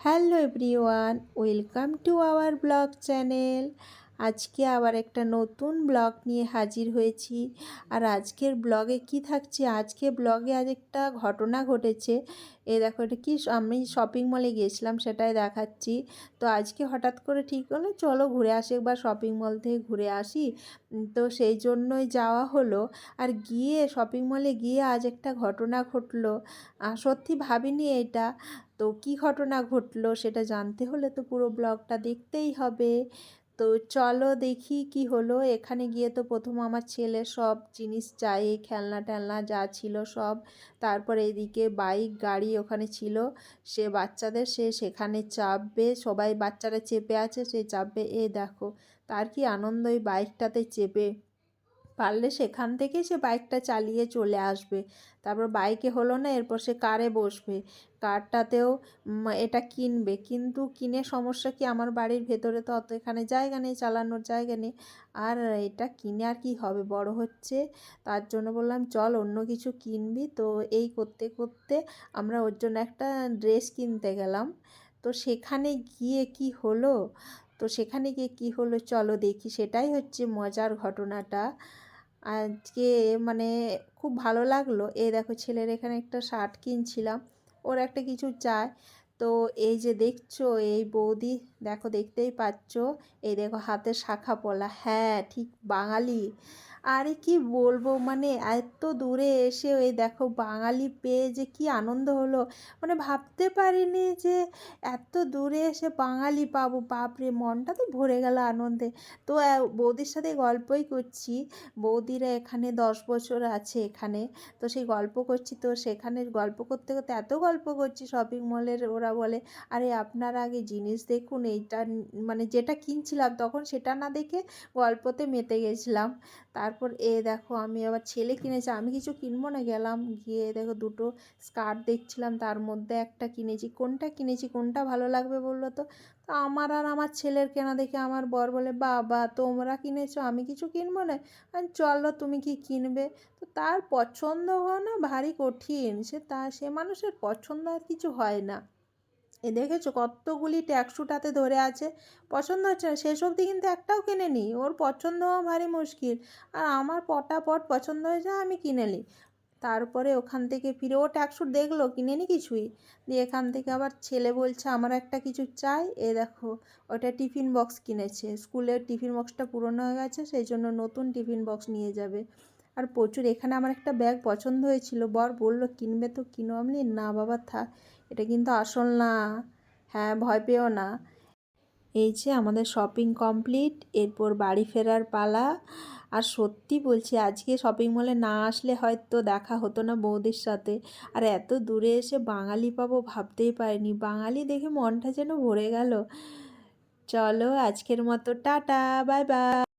Hello everyone welcome to our blog channel. আজকে আবার একটা নতুন ব্লগ নিয়ে হাজির হয়েছি। আর আজকের ব্লগে কি থাকছে? আজকে ব্লগে আজ একটা ঘটনা ঘটেছে। এ দেখো, এটা কি আমি শপিং মলে গিয়েছিলাম, সেটাই দেখাচ্ছি। তো আজকে হঠাৎ করে ঠিক হলো চলো ঘুরে আসি, একবার শপিং মল থেকে ঘুরে আসি। তো সেই জন্যই যাওয়া হলো। আর গিয়ে শপিং মলে গিয়ে আজ একটা ঘটনা ঘটলো। সত্যি ভাবিনি এটা। তো কি ঘটনা ঘটলো, সেটা জানতে হলে তো পুরো ব্লগটা দেখতেই হবে। তো চলো দেখি কি হলো। এখানে গিয়ে তো প্রথম আমার ছেলে সব জিনিস চাই, খেলনা টেলনা যা ছিল সব। তারপর এদিকে বাইক, গাড়ি ওখানে ছিল। সে বাচ্চাদের সে সেখানে চাপবে, সবাই বাচ্চারা চেপে আছে, সে চাপবে। এ দেখো, তার কি আনন্দই বাইকটাতে চেপে। পারলে সেখান থেকে সে বাইকটা চালিয়ে চলে আসবে। তারপর বাইকে হলো না, এরপর সে কারে বসবে। কারটাতেও এটা কিনবে। কিন্তু কিনে সমস্যা কি? আমার বাড়ির ভেতরে তো অত এখানে জায়গা নেই, চালানোর জায়গা নেই। আর এটা কিনে আর কি হবে? বড় হচ্ছে, তার জন্য বললাম, চল অন্য কিছু কিনবি। তো এই করতে করতে আমরা ওর জন্য একটা ড্রেস কিনতে গেলাম। তো সেখানে গিয়ে কি হলো? তো সেখানে গিয়ে কি হলো? চলো দেখি। সেটাই হচ্ছে মজার ঘটনাটা। আজকে মানে খুব ভালো লাগল। এই দেখো ছেলের এখানে একটা শার্ট কিনছিলাম, ওর একটা কিছু চায় তো এই যে দেখছ, এই বৌদি, দেখো দেখতেই পাচ্ছ, এই দেখো হাতে শাখা পলা। হ্যাঁ ঠিক বাঙালি। আরে কি বলব? মানে এত দূরে এসে এই দেখো বাঙালি পেয়ে যে কি আনন্দ হলো। মানে ভাবতে পারিনি যে এত দূরে এসে বাঙালি পাবো। বাপরে, মনটা তো ভরে গেল আনন্দে। তো বৌদির সাথে গল্পই করছি। বৌদিরা এখানে দশ বছর আছে এখানে। তো সেই গল্প করছি। তো সেখানে গল্প করতে করতে এত গল্প করছি শপিং মলের ওরা বলে, আরে আপনারা আগে জিনিস দেখুন, এইটা মানে যেটা কিনছিলাম তখন সেটা না দেখে গল্পতে মেতে গেছিলাম। তারপর, এ দেখো, আমি আবার ছেলে কিনেছে, আমি কিছু কিনবো না? গেলাম, গিয়ে দেখো দুটো স্কার্ট দেখছিলাম, তার মধ্যে একটা কিনেছি। কোনটা কিনেছি, কোনটা ভালো লাগবে? বলল তো তো আমার আর আমার ছেলের কেনা দেখে আমার বর বলে, বাবা, তোমরা কিনেছো, আমি কিছু কিনবো না? আমি চলো, তুমি কি কিনবে? তো তার পছন্দ হওয়া না, ভারী কঠিন। সে তা, সে মানুষের পছন্দ আর কিছু হয় না। এ দেখেছ কতগুলি ট্যাক্সুটাতে ধরে আছে? পছন্দ হচ্ছে না। শেষ অবধি কিন্তু একটাও কিনে নিই ওর পছন্দ হওয়া ভারী মুশকিল। আর আমার পটাপট পছন্দ হয়েছে আমি কিনে নিই তারপরে ওখান থেকে ফিরে ও ট্যাক্সুট দেখল, কিনে কিনেনি কিছুই। দিয়ে এখান থেকে আবার ছেলে বলছে, আমার একটা কিছু চাই। এ দেখো, ওটা টিফিন বক্স কিনেছে। স্কুলের টিফিন বক্সটা পুরনো হয়ে গেছে, সেই জন্য নতুন টিফিন বক্স নিয়ে যাবে। আর প্রচুর, এখানে আমার একটা ব্যাগ পছন্দ হয়েছিল। বর বলল, কিনবে তো, কিনো? আমি না বাবা, থাক, এটা কিন্তু আসল না। হ্যাঁ ভয় পেও না। এই যে আমাদের শপিং কমপ্লিট এরপর বাড়ি ফেরার পালা। আর সত্যি বলছি, আজকে শপিং মলে না আসলে হয়তো দেখা হতো না বৌদির সাথে। আর এত দূরে এসে বাঙালি পাবো ভাবতেই পারিনি। বাঙালি দেখে মনটা যেন ভরে গেল। চলো আজকের মতো, টাটা, বাই বাই।